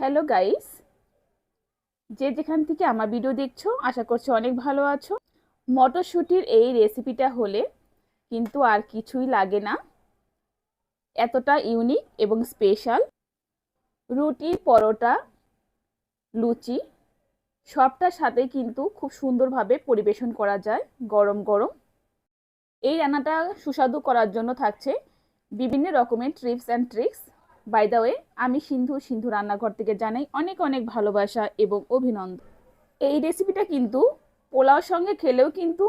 Hello guys যে যেখান থেকে আমার ভিডিও দেখছ, আশা করছি অনেক ভালো আছো। মটরশুঁটির এই রেসিপিটা হলে কিন্তু আর কিছুই লাগে না। এতটা ইউনিক এবং স্পেশাল রুটি পরোটা, লুচি, সবটার সাথে কিন্তু খুব সুন্দরভাবে পরিবেশন করা যায়, গরম গরম। এই রান্নাটা সুস্বাদু করার জন্য থাকছে বিভিন্ন রকমের tips and tricks by the way আমি সিন্ধু সিন্ধু রান্নাঘর থেকে জানাই অনেক অনেক ভালোবাসা এবং অভিনন্দন। এই রেসিপিটা কিন্তু পোলাওর সঙ্গে খেলেও কিন্তু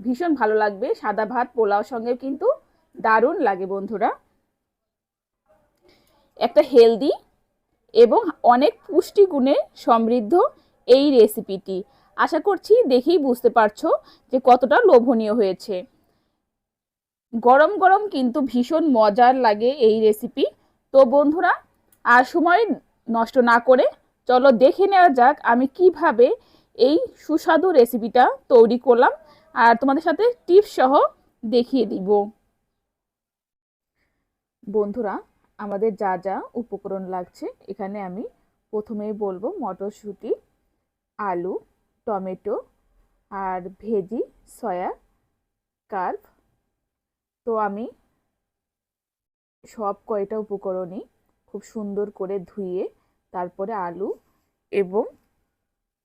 ভীষণ ভালো লাগবে। সাদা ভাত পোলাওর সঙ্গেও কিন্তু দারুণ লাগে বন্ধুরা। একটা হেলদি এবং অনেক পুষ্টিগুণে সমৃদ্ধ এই রেসিপিটি আশা করছি দেখেই বুঝতে পারছ যে কতটা লোভনীয় হয়েছে। গরম গরম কিন্তু ভীষণ মজার লাগে এই রেসিপি তো বন্ধুরা, আর সময় নষ্ট না করে চলো দেখে নেওয়া যাক আমি কীভাবে এই সুস্বাদু রেসিপিটা তৈরি করলাম। আর তোমাদের সাথে টিপস সহ দেখিয়ে দিব। বন্ধুরা, আমাদের যা যা উপকরণ লাগছে, এখানে আমি প্রথমেই বলব মটরশুঁটি, আলু, টমেটো, আর ভেজি, সয়া কার্ভ তো আমি সব কয়টা উপকরণই খুব সুন্দর করে ধুয়ে তারপরে আলু এবং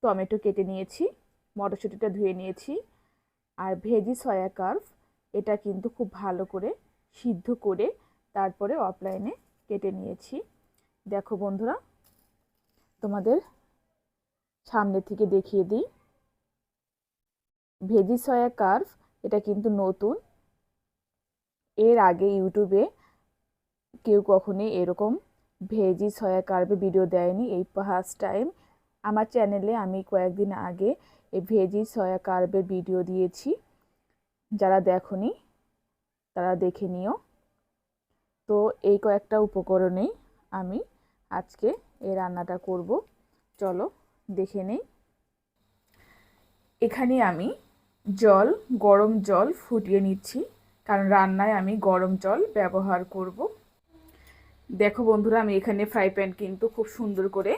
টমেটো কেটে নিয়েছি, মটরশুঁটিটা ধুয়ে নিয়েছি আর ভেজি সয়া কার্ভ এটা কিন্তু খুব ভালো করে সিদ্ধ করে তারপরে অফলাইনে কেটে নিয়েছি। দেখো বন্ধুরা, তোমাদের সামনে থেকে দেখিয়ে দিই। ভেজি সয়া কার্ভ এটা কিন্তু নতুন। এর আগে ইউটিউবে কেউ কখনোই এরকম ভেজি সয়া কার্বে ভিডিও দেয়নি এই ফার্স্ট টাইম আমার চ্যানেলে আমি কয়েকদিন আগে এই ভেজি সয়া কার্বের ভিডিও দিয়েছি। যারা দেখনি, তারা দেখে নিও। তো এই কয়েকটা উপকরণেই আমি আজকে এই রান্নাটা করব। চলো দেখে নেই। এখানে আমি জল, গরম জল ফুটিয়ে নিচ্ছি। কারণ রান্নায় আমি গরম জল ব্যবহার করব। দেখো বন্ধুরা, আমি এখানে ফ্রাই প্যান কিন্তু খুব সুন্দর করে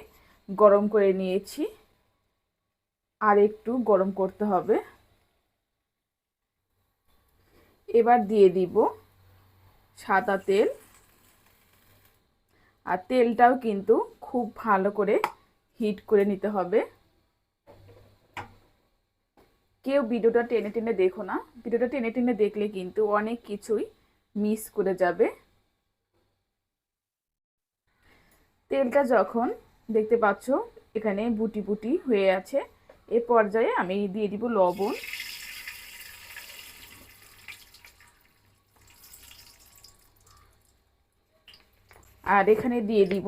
গরম করে নিয়েছি। আর একটু গরম করতে হবে। এবার দিয়ে দিব সাদা তেল। আর তেলটাও কিন্তু খুব ভালো করে হিট করে নিতে হবে। কেউ ভিডিওটা টেনে টেনে দেখো না। ভিডিওটা টেনে টেনে দেখলে কিন্তু অনেক কিছুই মিস করে যাবে। তেলটা যখন দেখতে পাচ্ছ, এখানে বুটি বুটি হয়ে আছে, এ পর্যায়ে আমি দিয়ে দিব লবণ। আর এখানে দিয়ে দিব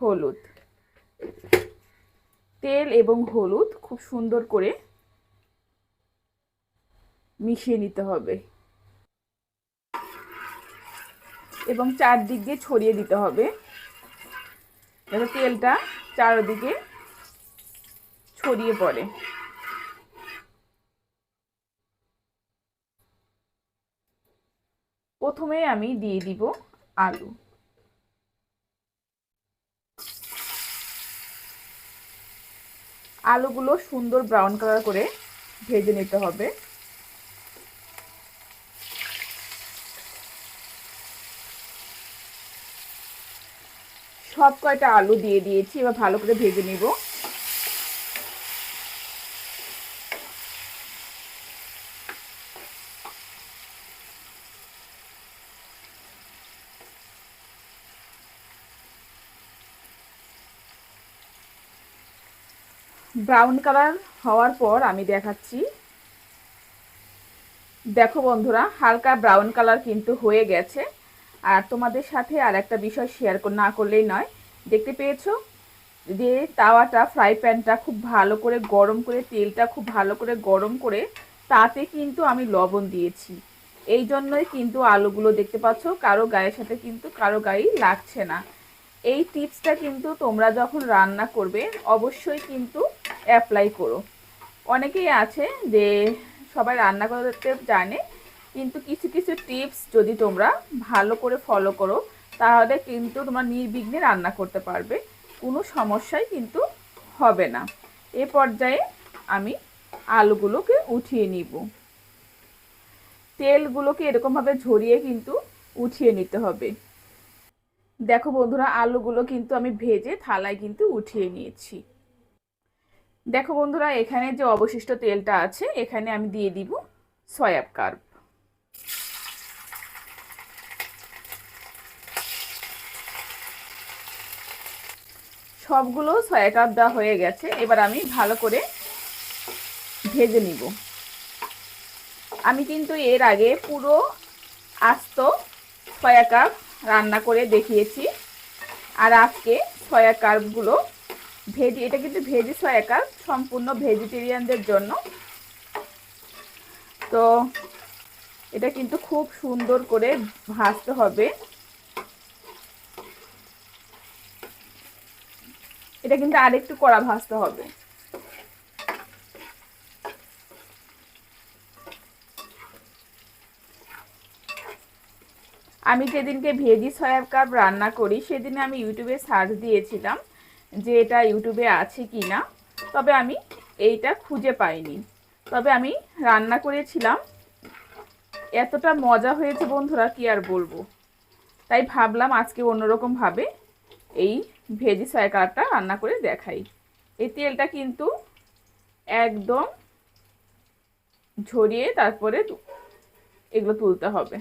হলুদ। তেল এবং হলুদ খুব সুন্দর করে মিশিয়ে নিতে হবে। এবং চারদিক দিয়ে ছড়িয়ে দিতে হবে। যাতে তেলটা চারদিকে ছড়িয়ে পড়ে। প্রথমে আমি দিয়ে দিব আলু। আলুগুলো সুন্দর ব্রাউন কালার করে ভেজে নিতে হবে। সব কয়টা আলু দিয়ে দিয়েছি, এবার ভালো করে ভেজে নিব। ব্রাউন কালার হওয়ার পর আমি দেখাচ্ছি। দেখো বন্ধুরা, হালকা ব্রাউন কালার কিন্তু হয়ে গেছে। আর তোমাদের সাথে আর একটা বিষয় শেয়ার না করলেই নয়। দেখতে পেয়েছ? যে তাওয়াটা ফ্রাই প্যানটা খুব ভালো করে গরম করে, তেলটা খুব ভালো করে গরম করে, তাতে কিন্তু আমি লবণ দিয়েছি। এই জন্যই কিন্তু আলুগুলো দেখতে পাচ্ছ, কারও গায়ের সাথে কিন্তু কারও গায়েই লাগছে না। এই টিপসটা কিন্তু তোমরা যখন রান্না করবে, অবশ্যই কিন্তু অ্যাপ্লাই করো। অনেকেই আছে যে সবাই রান্না করতে জানে কিন্তু কিছু কিছু টিপস যদি তোমরা ভালো করে ফলো করো, তাহলে কিন্তু তোমার নির্বিঘ্নে রান্না করতে পারবে। কোনো সমস্যাই কিন্তু হবে না। এ পর্যায়ে আমি আলুগুলোকে উঠিয়ে নিব। তেলগুলোকে এরকমভাবে ঝরিয়ে কিন্তু উঠিয়ে নিতে হবে। দেখো বন্ধুরা, আলুগুলো কিন্তু আমি ভেজে থালায় কিন্তু উঠিয়ে নিয়েছি। দেখো বন্ধুরা, এখানে যে অবশিষ্ট তেলটা আছে, এখানে আমি দিয়ে দিব সয়াব কার্ব সবগুলো সয়া কাপ দেওয়া হয়ে গেছে। এবার আমি ভালো করে ভেজে নিব। আমি কিন্তু এর আগে পুরো আস্ত সয়া কাপ রান্না করে দেখিয়েছি। আর আজকে সয়া কাপগুলো ভেজি, এটা কিন্তু ভেজি সয়া কাপ সম্পূর্ণ ভেজিটেরিয়ানদের জন্য। তো এটা কিন্তু খুব সুন্দর করে ভাজতে হবে। এটা কিন্তু আরেকটু কড়া ভাজতে হবে। আমি যেদিনকে ভেজি সয়াব কাপ রান্না করি, সেদিনে আমি ইউটিউবে সার্চ দিয়েছিলাম যে এটা ইউটিউবে আছে কি না তবে আমি এইটা খুঁজে পাইনি। তবে আমি রান্না করেছিলাম। এতটা মজা হয়েছে বন্ধুরা, কি আর বলব। তাই ভাবলাম আজকে অন্যরকমভাবে এই ভেজি সয়া কাপটা রান্না করে দেখাই। এই তেলটা কিন্তু একদম ঝরিয়ে তারপরে এগুলো তুলতে হবে।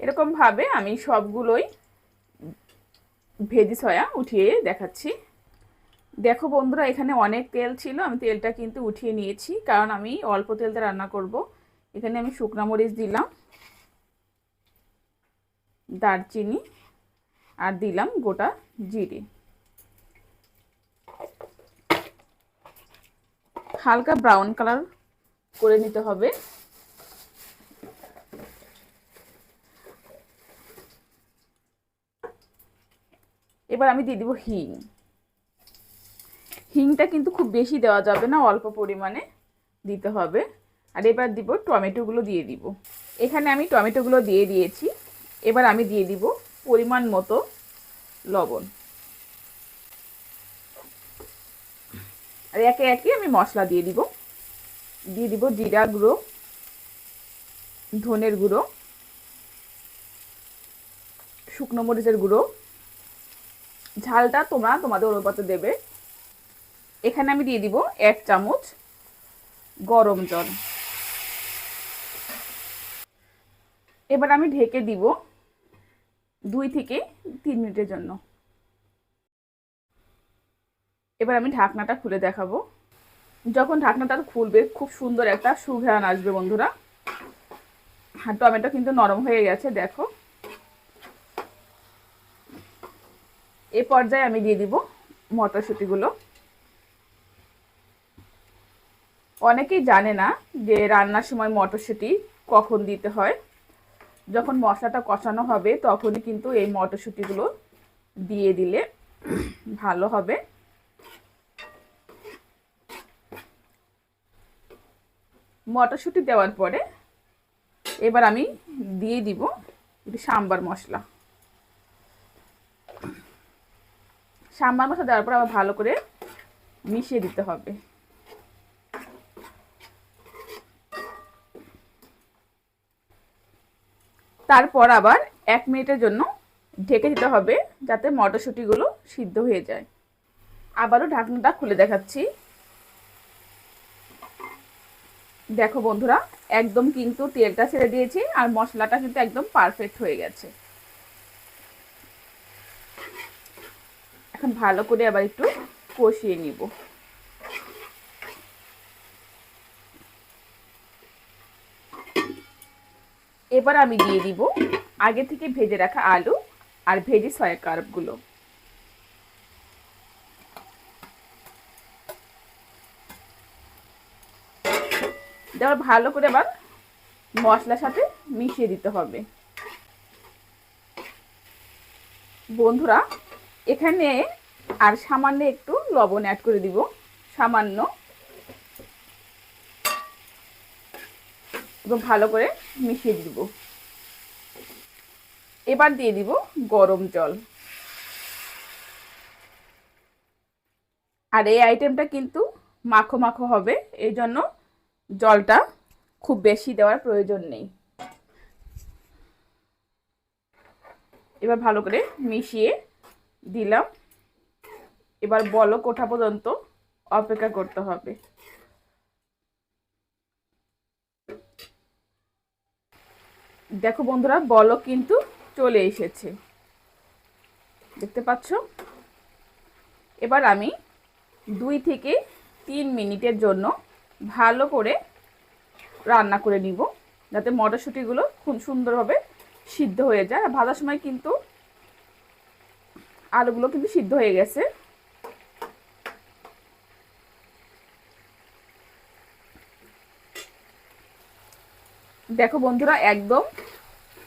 এরকমভাবে আমি সবগুলোই ভেজি সয়া উঠিয়ে দেখাচ্ছি। দেখো বন্ধুরা, এখানে অনেক তেল ছিল, আমি তেলটা কিন্তু উঠিয়ে নিয়েছি, কারণ আমি অল্প তেলতে রান্না করব। এখানে আমি শুকনা মরিচ দিলাম, দারচিনি, আর দিলাম গোটা জিরে। হালকা ব্রাউন কালার করে নিতে হবে। এবার আমি দিয়ে দিব হিং। হিংটা কিন্তু খুব বেশি দেওয়া যাবে না, অল্প পরিমাণে দিতে হবে। আর এবার দিব টমেটোগুলো দিয়ে দিব। এখানে আমি টমেটোগুলো দিয়ে দিয়েছি। এবার আমি দিয়ে দিব পরিমাণ মতো লবণ। আর একে একে আমি মশলা দিয়ে দিব। দিয়ে দিব জিরা গুঁড়ো, ধনের গুঁড়ো, শুকনো মরিচের গুঁড়ো ঝালটা তোমরা তোমাদের অনুপাতে দেবে। এখানে আমি দিয়ে দিব এক চামচ গরম জল। এবার আমি ঢেকে দিব দুই থেকে তিন মিনিটের জন্য। এবার আমি ঢাকনাটা খুলে দেখাবো। যখন ঢাকনাটা খুলবে, খুব সুন্দর একটা সুঘ্রাণ আসবে বন্ধুরা। আর টমেটো কিন্তু নরম হয়ে গেছে, দেখো। এ পর্যায়ে আমি দিয়ে দিব মটরশুঁটিগুলো। অনেকেই জানে না যে রান্নার সময় মটরশুঁটি কখন দিতে হয়। যখন মশলাটা কষানো হবে, তখনই কিন্তু এই মটরশুঁটিগুলো দিয়ে দিলে ভালো হবে। মটরশুঁটি দেওয়ার পরে এবার আমি দিয়ে দিব সাম্বার মশলা। সাম্বার মশলা দেওয়ার পর আবার ভালো করে মিশিয়ে দিতে হবে। তারপর আবার এক মিনিটের জন্য ঢেকে দিতে হবে যাতে মটরশুঁটিগুলো সিদ্ধ হয়ে যায়। আবারও ঢাকনাটা খুলে দেখাচ্ছি। দেখো বন্ধুরা, একদম কিন্তু তেলটা ছেড়ে দিয়েছি আর মশলাটা কিন্তু একদম পারফেক্ট হয়ে গেছে। এখন ভালো করে আবার একটু কষিয়ে নিব। এবার আমি দিয়ে দিব আগে থেকে ভেজে রাখা আলু আর ভেজে সয়া কার্পগুলো দেওয়ার ভালো করে আবার মশলার সাথে মিশিয়ে দিতে হবে। বন্ধুরা এখানে আর সামান্য একটু লবণ অ্যাড করে দিব। সামান্য। এবং ভালো করে মিশিয়ে দিব। এবার দিয়ে দিব গরম জল। আর এই আইটেমটা কিন্তু মাখো মাখো হবে এই জন্য জলটা খুব বেশি দেওয়ার প্রয়োজন নেই। এবার ভালো করে মিশিয়ে দিলাম। এবার বলো কোঠা পর্যন্ত অপেক্ষা করতে হবে। দেখো বন্ধুরা বলক কিন্তু চলে এসেছে। দেখতে পাচ্ছ? এবার আমি দুই থেকে তিন মিনিটের জন্য ভালো করে রান্না করে নিব, যাতে মটরশুঁটিগুলো খুব সুন্দরভাবে সিদ্ধ হয়ে যায়। আর ভাজার সময় কিন্তু আলুগুলো কিন্তু সিদ্ধ হয়ে গেছে। দেখো বন্ধুরা, একদম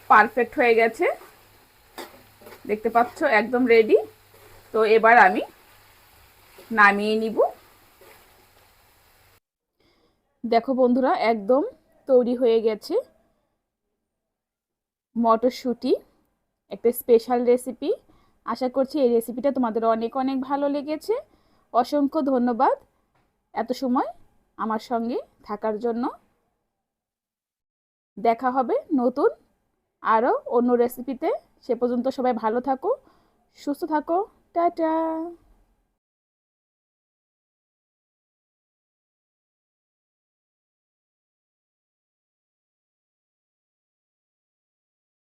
পারফেক্ট হয়ে গেছে। দেখতে পাচ্ছ, একদম রেডি তো এবার আমি নামিয়ে নিব। দেখো বন্ধুরা, একদম তৈরি হয়ে গেছে। মটরশুঁটি, একটা স্পেশাল রেসিপি আশা করছি এই রেসিপিটা তোমাদের অনেক অনেক ভালো লেগেছে। অসংখ্য ধন্যবাদ এত সময় আমার সঙ্গে থাকার জন্য। দেখা হবে নতুন আরও অন্য রেসিপিতে সে পর্যন্ত সবাই ভালো থাকো, সুস্থ থাকো। টাটা!